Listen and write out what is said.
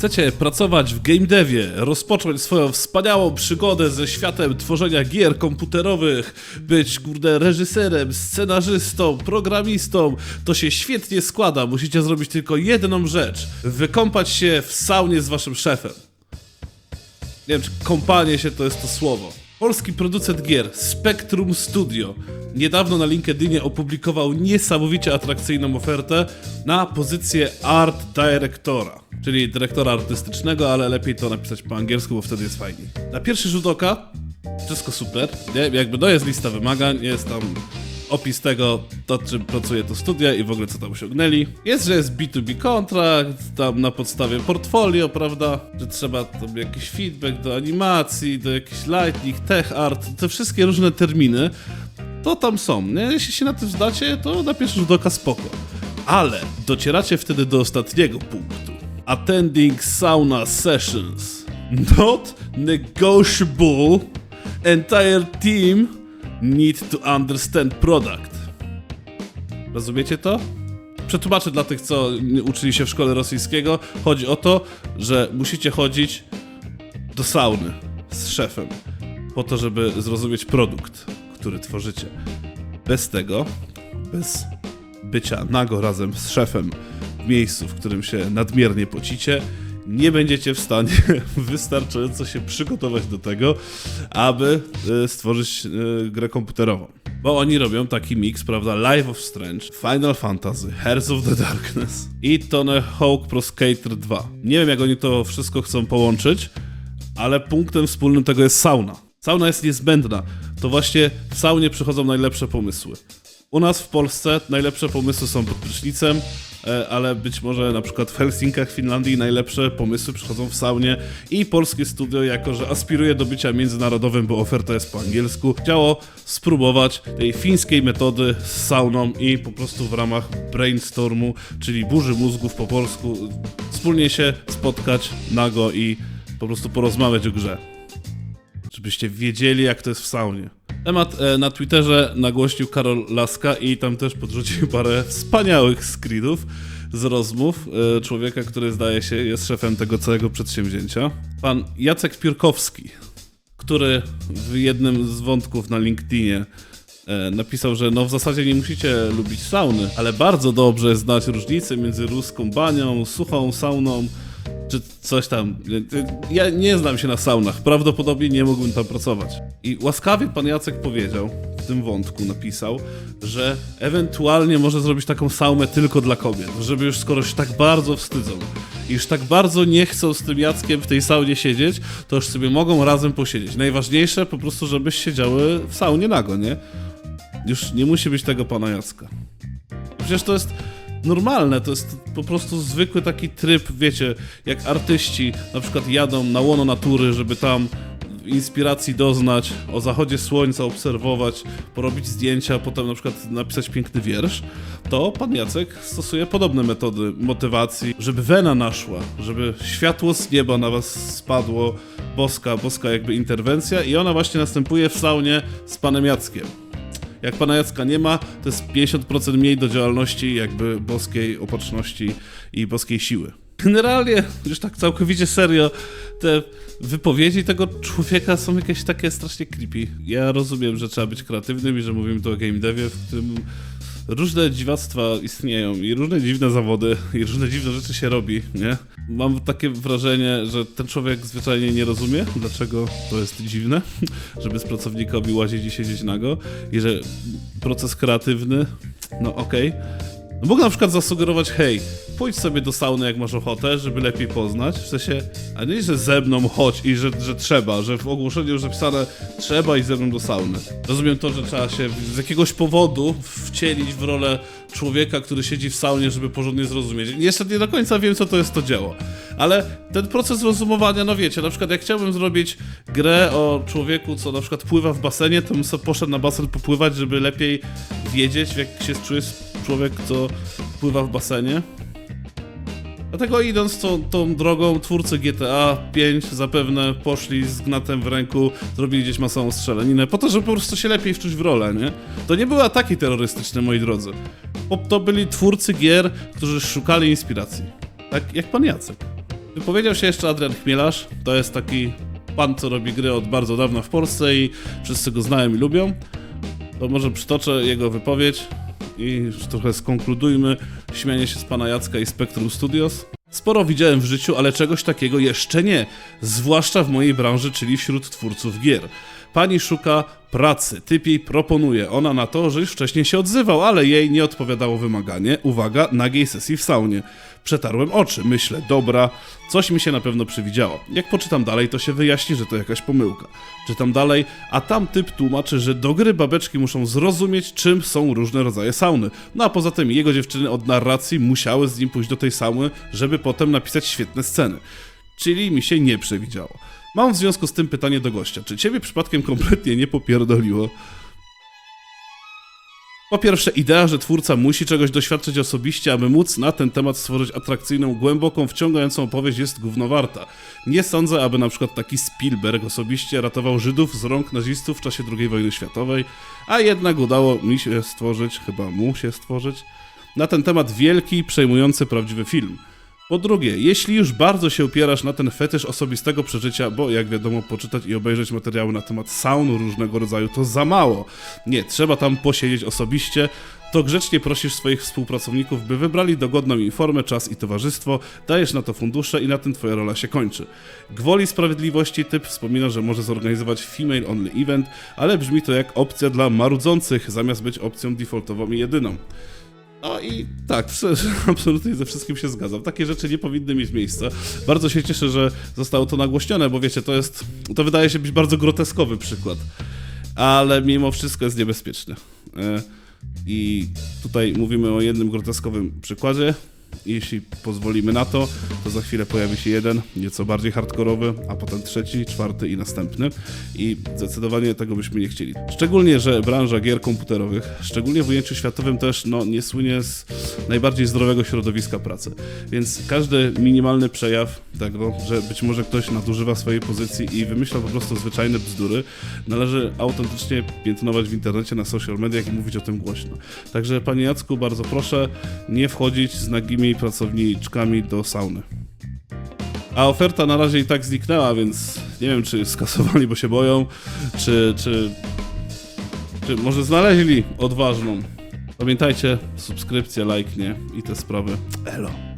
Chcecie pracować w game devie, rozpocząć swoją wspaniałą przygodę ze światem tworzenia gier komputerowych, być kurde reżyserem, scenarzystą, programistą, to się świetnie składa. Musicie zrobić tylko jedną rzecz: wykąpać się w saunie z waszym szefem. Nie wiem, czy kąpanie się to jest to słowo. Polski producent gier Spectrum Studio niedawno na LinkedInie opublikował niesamowicie atrakcyjną ofertę na pozycję Art Directora, czyli dyrektora artystycznego, ale lepiej to napisać po angielsku, bo wtedy jest fajniej. Na pierwszy rzut oka wszystko super, nie? jakby to jest lista wymagań, jest tam opis tego, nad czym pracuje to studia i w ogóle co tam osiągnęli. Jest, że jest B2B kontrakt, tam na podstawie portfolio, prawda, że trzeba tam jakiś feedback do animacji, do jakiś lightning, tech art, te wszystkie różne terminy, to tam są, nie? Jeśli się na tym zdacie, to na pierwszy rzut oka spoko. Ale docieracie wtedy do ostatniego punktu. Attending sauna sessions. Not negotiable. Entire team need to understand product. Rozumiecie to? Przetłumaczę dla tych, co uczyli się w szkole rosyjskiego. Chodzi o to, że musicie chodzić do sauny z szefem po to, żeby zrozumieć produkt, który tworzycie. Bez tego, bez bycia nago razem z szefem w miejscu, w którym się nadmiernie pocicie, nie będziecie w stanie wystarczająco się przygotować do tego, aby e, stworzyć e, grę komputerową. Bo oni robią taki mix, prawda? Life of Strange, Final Fantasy, Hearts of the Darkness i Tony Hawk Pro Skater 2. Nie wiem, jak oni to wszystko chcą połączyć, ale punktem wspólnym tego jest sauna. Sauna jest niezbędna. To właśnie w saunie przychodzą najlepsze pomysły. U nas w Polsce najlepsze pomysły są pod prysznicem, e, ale być może na przykład w Helsinkach, Finlandii najlepsze pomysły przychodzą w saunie i polskie studio, jako że aspiruje do bycia międzynarodowym, bo oferta jest po angielsku, chciało spróbować tej fińskiej metody z sauną i po prostu w ramach brainstormu, czyli burzy mózgów po polsku, wspólnie się spotkać nago i po prostu porozmawiać o grze żebyście wiedzieli, jak to jest w saunie. Temat e, na Twitterze nagłośnił Karol Laska i tam też podrzucił parę wspaniałych screenów z rozmów e, człowieka, który zdaje się jest szefem tego całego przedsięwzięcia. Pan Jacek Piórkowski, który w jednym z wątków na LinkedInie e, napisał, że no w zasadzie nie musicie lubić sauny, ale bardzo dobrze znać różnicę między ruską banią, suchą sauną, czy coś tam. Ja nie znam się na saunach, prawdopodobnie nie mógłbym tam pracować. I łaskawie pan Jacek powiedział, w tym wątku napisał, że ewentualnie może zrobić taką saunę tylko dla kobiet, żeby już skoro się tak bardzo wstydzą i już tak bardzo nie chcą z tym Jackiem w tej saunie siedzieć, to już sobie mogą razem posiedzieć. Najważniejsze po prostu, żeby siedziały w saunie nago, nie? Już nie musi być tego pana Jacka. Przecież to jest normalne, to jest po prostu zwykły taki tryb, wiecie, jak artyści na przykład jadą na łono natury, żeby tam inspiracji doznać, o zachodzie słońca obserwować, porobić zdjęcia, potem na przykład napisać piękny wiersz, to pan Jacek stosuje podobne metody motywacji, żeby wena naszła, żeby światło z nieba na was spadło, boska, boska jakby interwencja i ona właśnie następuje w saunie z panem Jackiem. Jak pana Jacka nie ma, to jest 50% mniej do działalności jakby boskiej opatrzności i boskiej siły. Generalnie, już tak całkowicie serio, te wypowiedzi tego człowieka są jakieś takie strasznie creepy. Ja rozumiem, że trzeba być kreatywnym i że mówimy tu o game devie, w którym różne dziwactwa istnieją i różne dziwne zawody i różne dziwne rzeczy się robi, nie? Mam takie wrażenie, że ten człowiek zwyczajnie nie rozumie, dlaczego to jest dziwne, żeby z pracownikowi łazić i siedzieć nago i że proces kreatywny, no okej, no mógł na przykład zasugerować, hej, pójdź sobie do sauny jak masz ochotę, żeby lepiej poznać, w sensie, a nie, że ze mną chodź i że, że trzeba, że w ogłoszeniu już napisane trzeba iść ze mną do sauny. Rozumiem to, że trzeba się z jakiegoś powodu wcielić w rolę człowieka, który siedzi w saunie, żeby porządnie zrozumieć. Jeszcze nie do końca wiem, co to jest to dzieło. Ale ten proces rozumowania, no wiecie, na przykład jak chciałbym zrobić grę o człowieku, co na przykład pływa w basenie, to bym sobie poszedł na basen popływać, żeby lepiej wiedzieć, jak się czuje człowiek, co pływa w basenie. Dlatego idąc tą, tą drogą, twórcy GTA 5 zapewne poszli z gnatem w ręku, zrobili gdzieś masową strzelaninę, po to, żeby po prostu się lepiej wczuć w rolę, nie? To nie były ataki terrorystyczne, moi drodzy. To byli twórcy gier, którzy szukali inspiracji. Tak jak pan Jacek. Wypowiedział się jeszcze Adrian Chmielarz. To jest taki pan, co robi gry od bardzo dawna w Polsce i wszyscy go znają i lubią. To może przytoczę jego wypowiedź i już trochę skonkludujmy śmianie się z pana Jacka i Spectrum Studios. Sporo widziałem w życiu, ale czegoś takiego jeszcze nie, zwłaszcza w mojej branży, czyli wśród twórców gier. Pani szuka pracy, typ jej proponuje. Ona na to, że już wcześniej się odzywał, ale jej nie odpowiadało wymaganie. Uwaga, nagiej sesji w saunie. Przetarłem oczy, myślę, dobra, coś mi się na pewno przywidziało. Jak poczytam dalej, to się wyjaśni, że to jakaś pomyłka. Czytam dalej, a tam typ tłumaczy, że do gry babeczki muszą zrozumieć, czym są różne rodzaje sauny. No a poza tym jego dziewczyny od narracji musiały z nim pójść do tej sauny, żeby potem napisać świetne sceny. Czyli mi się nie przewidziało. Mam w związku z tym pytanie do gościa. Czy ciebie przypadkiem kompletnie nie popierdoliło? Po pierwsze, idea, że twórca musi czegoś doświadczyć osobiście, aby móc na ten temat stworzyć atrakcyjną, głęboką, wciągającą opowieść jest gównowarta. Nie sądzę, aby na przykład taki Spielberg osobiście ratował Żydów z rąk nazistów w czasie II wojny światowej, a jednak udało mi się stworzyć, chyba mu się stworzyć, na ten temat wielki, przejmujący prawdziwy film. Po drugie, jeśli już bardzo się upierasz na ten fetysz osobistego przeżycia, bo jak wiadomo, poczytać i obejrzeć materiały na temat saun różnego rodzaju to za mało. Nie, trzeba tam posiedzieć osobiście, to grzecznie prosisz swoich współpracowników, by wybrali dogodną im formę, czas i towarzystwo, dajesz na to fundusze i na tym twoja rola się kończy. Gwoli sprawiedliwości typ wspomina, że może zorganizować female only event, ale brzmi to jak opcja dla marudzących, zamiast być opcją defaultową i jedyną. No i tak, absolutnie ze wszystkim się zgadzam. Takie rzeczy nie powinny mieć miejsca. Bardzo się cieszę, że zostało to nagłośnione, bo wiecie, to jest, to wydaje się być bardzo groteskowy przykład, ale mimo wszystko jest niebezpieczny. E, I tutaj mówimy o jednym groteskowym przykładzie. Jeśli pozwolimy na to, to za chwilę pojawi się jeden, nieco bardziej hardkorowy, a potem trzeci, czwarty i następny. I zdecydowanie tego byśmy nie chcieli. Szczególnie, że branża gier komputerowych, szczególnie w ujęciu światowym też, no, nie słynie z najbardziej zdrowego środowiska pracy. Więc każdy minimalny przejaw tego, że być może ktoś nadużywa swojej pozycji i wymyśla po prostu zwyczajne bzdury, należy autentycznie piętnować w internecie, na social mediach i mówić o tym głośno. Także, panie Jacku, bardzo proszę nie wchodzić z nagimi pracowniczkami do sauny. A oferta na razie i tak zniknęła, więc nie wiem, czy skasowali, bo się boją, czy, czy, czy może znaleźli odważną. Pamiętajcie, subskrypcja, like, nie? I te sprawy. Elo.